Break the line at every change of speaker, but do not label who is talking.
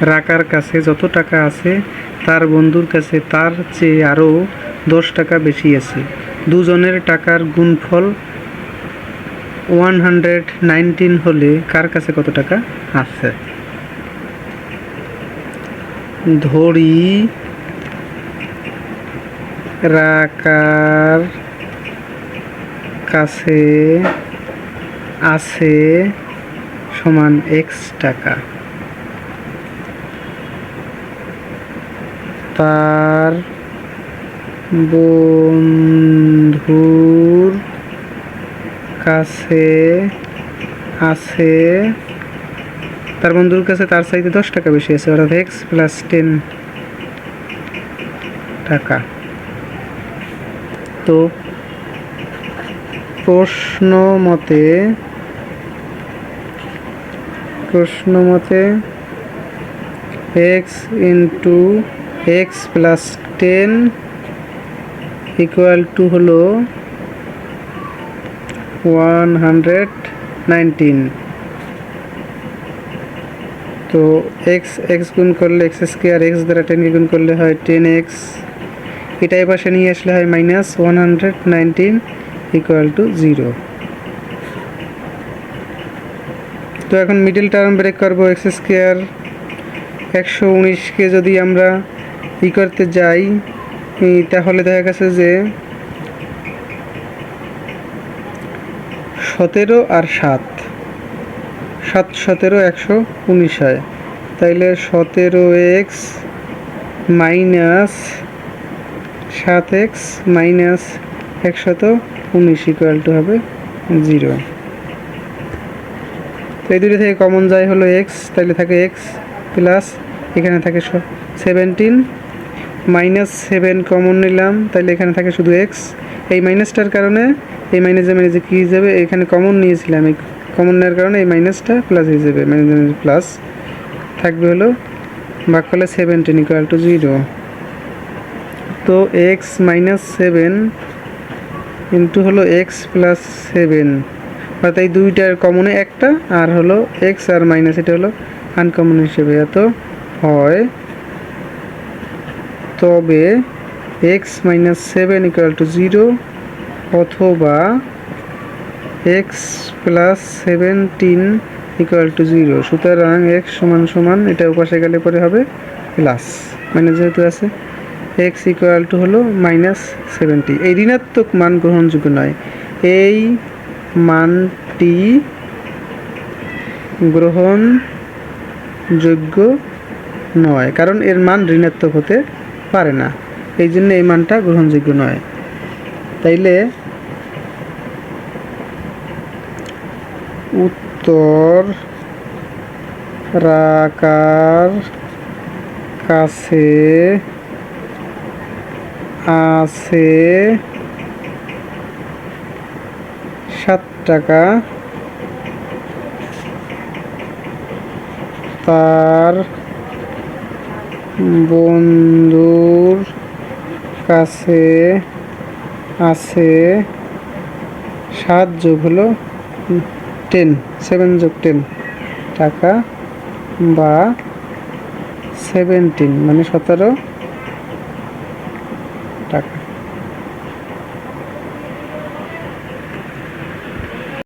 রাকার কাছে যত টাকা আছে, তার বন্ধুর কাছে তার চেয়ে আরও দশ টাকা বেশি আছে। দুজনের টাকার গুণফল ওয়ান হান্ড্রেড নাইনটিন হলে কার কাছে কত টাকা আছে? ধরি রাকার কাছে আছে সমান এক্স টাকা। তার বন্ধুর কাছে আছে, তার বন্ধুর কাছে তার চাইতে দশ টাকা বেশি আছে, অর্থাৎ এক্স প্লাস টেন টাকা। তো প্রশ্ন মতে প্রশ্ন মতে x into x plus ten equal to হলো ওয়ান হান্ড্রেড নাইনটিন তো এক্স এক্স গুণ করলে এক্স স্কোয়ার এক্স দ্বারা টেনকে গুণ করলে হয় টেন এক্স এটা পাশে নিয়ে আসলে হয় minus one hundred nineteen equal to zero তো এখন মিডিল টার্ম ব্রেক করব এক্স স্কোয়ার একশো উনিশকে যদি আমরা ই করতে যাই তাহলে দেখা গেছে যে সতেরো আর সাত। সাত সতেরো, একশো উনিশ হয়। তাইলে সতেরো এক্স মাইনাস সাত এক্স মাইনাস একশত উনিশ ইকুয়াল টু হবে জিরো। তো এই দুটো থেকে কমন যায় হলো এক্স তাহলে থাকে এক্স প্লাস এখানে থাকে সেভেন্টিন মাইনাস সেভেন কমন নিলাম তাহলে এখানে থাকে শুধু এক্স এই মাইনাসটার কারণে, এই মাইনাসে মাইনাসে কী যাবে, এখানে কমন নিয়েছিলাম, এই কমন নেওয়ার কারণে এই মাইনাসটা প্লাস হয়ে যাবে মাইনাস প্লাস থাকবে হলো ভাগ করলে সেভেন্টিন ইকুয়াল টু জিরো তো এক্স মাইনাস সেভেন ইন্টু হলো এক্স প্লাস সেভেন অর্থাৎ এই দুইটার কমনে একটা, আর হলো এক্স আর মাইনাস এটা হলো আনকমন হিসেবে, এত? হয়, তবে x minus seven equal to zero অথবা x plus seventeen equal to zero সুতরাং এক্স সমান সমান, এটা উপাসে গেলে পরে হবে প্লাস মানে যেহেতু আছে এক্স ইকুয়াল টু হলো মাইনাস সেভেন্টি এই ঋণাত্মক মান গ্রহণযোগ্য নয়। এই মানটি গ্রহণযোগ্য নয়, কারণ এর মান ঋণাত্মক হতে পারে না। এই জন্য এই মানটা গ্রহণযোগ্য নয়। তাইলে উত্তর রাকার কাছে আছে সাত টাকা। তার বন্ধুর কাছে আছে সাত যোগ হলো টেন সেভেন যোগ টেন টাকা বা সেভেন্টিন মানে সতেরো টাকা।